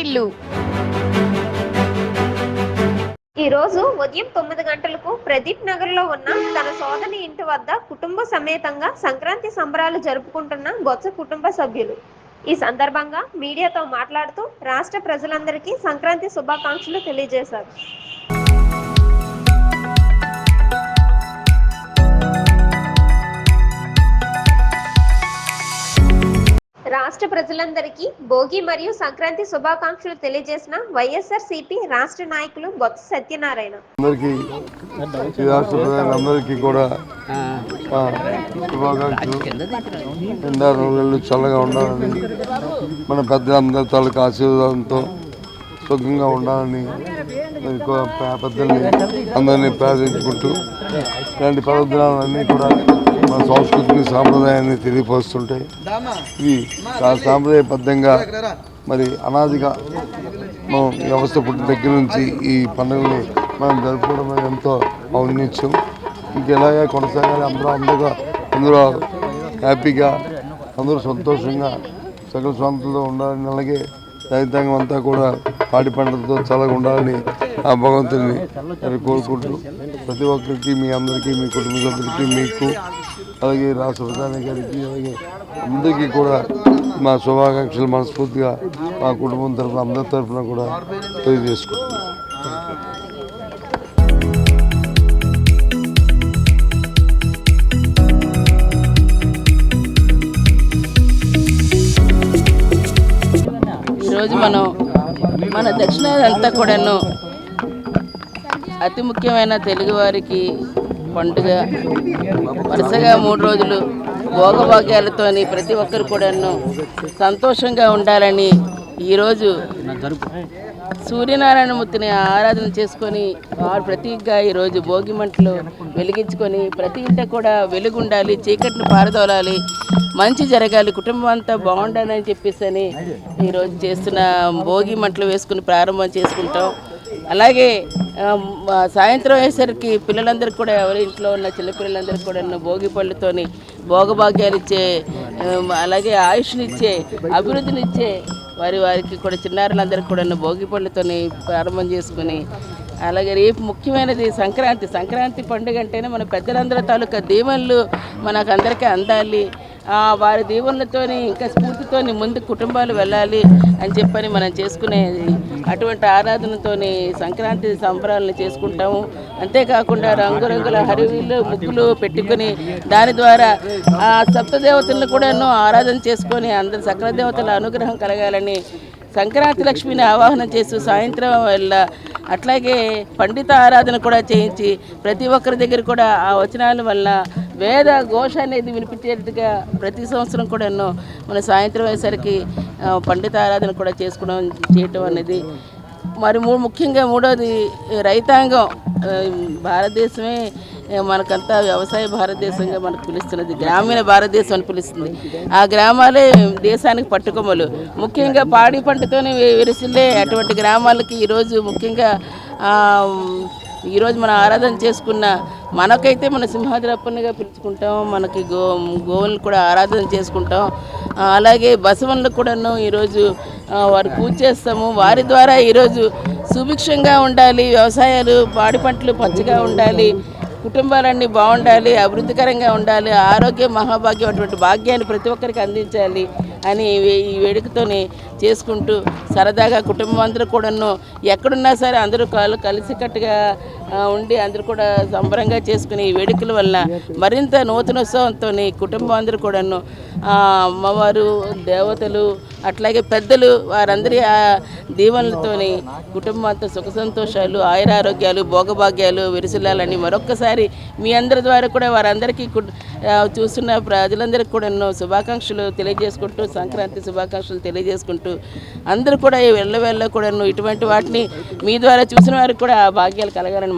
వాటిల్లు ఈ రోజు ఉదయం తొమ్మిది గంటలకు ప్రదీప్ నగర్లో ఉన్న తన సోదరి ఇంటి వద్ద కుటుంబ సమేతంగా సంక్రాంతి సంబరాలు జరుపుకుంటున్న బొత్స కుటుంబ సభ్యులు. ఈ సందర్భంగా మీడియాతో మాట్లాడుతూ రాష్ట్ర ప్రజలందరికీ సంక్రాంతి శుభాకాంక్షలు తెలియజేశారు. రాష్ట్ర ప్రజలందరికీ భోగి మరియు సంక్రాంతి శుభాకాంక్షలు తెలియజేసిన వైఎస్ఆర్ సిపి రాష్ట్ర నాయకులు బొత్స సత్యనారాయణ. అందరికీ ఈ రాష్ట్ర ప్రజలందరికీ కూడా ఆ, శుభాకాంక్షలు. ఎండా రోజులు చల్లగా ఉండాలని మన పెద్దలందరి తాలూకు ఆశీర్వాదంతో సుఖంగా ఉండాలని పెద్దల్ని అందరినీ ప్రార్థించుకుంటూ ఇలాంటి పర్వదినాలన్నీ కూడా మన సంస్కృతిని సాంప్రదాయాన్ని తెలియపరుస్తుంటాయి ఇది చాలా సాంప్రదాయబద్ధంగా మరి అనాదిగా మనం వ్యవస్థ పుట్టిన దగ్గర నుంచి ఈ పండుగని మనం జరుపుకోవడం ఎంతో ఔన్నిత్యం. ఇంకెలాగా కొనసాగాలి అందరూ అందరూ అందరూ హ్యాపీగా అందరూ సంతోషంగా సకల స్వాంతంతో ఉండాలని అలాగే రైతాంగం అంతా కూడా పాడి పంటలతో చల్లగా ఉండాలని ఆ భగవంతుని అవి కోరుకుంటూ ప్రతి ఒక్కరికి మీ అందరికీ మీ కుటుంబ సభ్యులకి మీకు అలాగే రాష్ట్ర ప్రధాని గారికి అలాగే అందరికీ కూడా మా శుభాకాంక్షలు మనస్ఫూర్తిగా మా కుటుంబం తరఫున అందరి తరఫున కూడా తెలియజేసుకుంటున్నాం. ఈరోజు మనం మన దక్షిణాది అంతా కూడాను అతి ముఖ్యమైన తెలుగువారికి పండుగ. వరుసగా మూడు రోజులు భోగభాగ్యాలతోని ప్రతి ఒక్కరు కూడాను సంతోషంగా ఉండాలని ఈరోజు సూర్యనారాయణమూర్తిని ఆరాధన చేసుకొని వారు ప్రతీగా ఈరోజు భోగి మంటలు వెలిగించుకొని ప్రతి ఇంట కూడా వెలుగుండాలి చీకటిని పారదోలాలి మంచి జరగాలి కుటుంబం అంతా బాగుండాలని చెప్పేసి అని ఈరోజు చేస్తున్న భోగి మంటలు వేసుకుని ప్రారంభం చేసుకుంటాం. అలాగే సాయంత్రం అయ్యేసరికి పిల్లలందరికీ కూడా ఎవరి ఇంట్లో ఉన్న చిన్నపిల్లలందరికీ కూడా భోగి పళ్ళుతోని భోగభాగ్యాలు ఇచ్చే అలాగే ఆయుష్నిచ్చే అభివృద్ధినిచ్చే వారి వారికి కూడా చిన్నారులందరికీ కూడా ఉన్న భోగి పళ్ళుతోని ప్రారంభం చేసుకుని అలాగే రేపు ముఖ్యమైనది సంక్రాంతి. సంక్రాంతి పండుగ అంటేనే మన పెద్దలందరి తాలూకా దీవెనలు మనకు అందరికీ అందాలి. వారి దీవెనలతోని ఇంకా స్ఫూర్తితోని ముందు కుటుంబాలు వెళ్ళాలి అని చెప్పని మనం చేసుకునేది అటువంటి ఆరాధనతోని సంక్రాంతి సంబరాలను చేసుకుంటాము. అంతేకాకుండా రంగురంగుల హరివిల్లు ముగ్గులు పెట్టుకొని దాని ద్వారా ఆ సప్తదేవతలను కూడా ఎన్నో ఆరాధన చేసుకొని అందరి సకల దేవతల అనుగ్రహం కలగాలని సంక్రాంతి లక్ష్మిని ఆవాహన చేస్తూ సాయంత్రం వల్ల అట్లాగే పండిత ఆరాధన కూడా చేయించి ప్రతి ఒక్కరి దగ్గర కూడా ఆ వచనాల వల్ల వేద ఘోష అనేది వినిపించేట్టుగా ప్రతి సంవత్సరం కూడా ఎన్నో మన సాయంత్రం అయ్యేసరికి పండిత ఆరాధన కూడా చేసుకోవడం చేయటం అనేది. మరి మూ ముఖ్యంగా మూడోది రైతాంగం. భారతదేశమే మనకంతా వ్యవసాయ భారతదేశంగా మనకు పిలుస్తున్నది. గ్రామీణ భారతదేశం అని పిలుస్తుంది. ఆ గ్రామాలే దేశానికి పట్టుకొమ్మలు. ముఖ్యంగా పాడి పంటతోనే విరిసిల్లే అటువంటి గ్రామాలకి ఈరోజు ముఖ్యంగా ఈరోజు మనం ఆరాధన చేసుకున్న మనకైతే మన సింహాద్రప్పనిగా పిలుచుకుంటాం. మనకి గో గోవులను కూడా ఆరాధన చేసుకుంటాం. అలాగే బసవన్లు కూడాను ఈరోజు వారు పూజ చేస్తాము. వారి ద్వారా ఈరోజు సుభిక్షంగా ఉండాలి. వ్యవసాయాలు పాడి పంటలు పచ్చగా ఉండాలి. కుటుంబాలన్నీ బాగుండాలి అభివృద్ధికరంగా ఉండాలి ఆరోగ్యం మహాభాగ్యం అటువంటి భాగ్యాన్ని ప్రతి ఒక్కరికి అందించాలి అని ఈ వేడుకతోని చేసుకుంటూ సరదాగా కుటుంబం అందరూ కూడాను ఎక్కడున్నా సరే అందరూ కలు కలిసికట్టుగా ఉండి అందరూ కూడా సంబరంగా చేసుకుని ఈ వేడుకల వల్ల మరింత నూతనోత్సవంతో కుటుంబం అందరూ కూడాను అమ్మవారు దేవతలు అట్లాగే పెద్దలు వారందరి ఆ దీవెనలతోని కుటుంబం అంతా సుఖ సంతోషాలు ఆయురారోగ్యాలు భోగభాగ్యాలు విరిసిల్లాలని మరొక్కసారి మీ అందరి ద్వారా కూడా వారందరికీ చూస్తున్న ప్రజలందరికీ కూడా ఎన్నో శుభాకాంక్షలు తెలియజేసుకుంటూ సంక్రాంతి శుభాకాంక్షలు తెలియజేసుకుంటూ అందరూ కూడా ఈ వెళ్ళ వెళ్ళ కూడా ఇటువంటి వాటిని మీ ద్వారా చూసిన వారికి కూడా ఆ భాగ్యాలు కలగాలని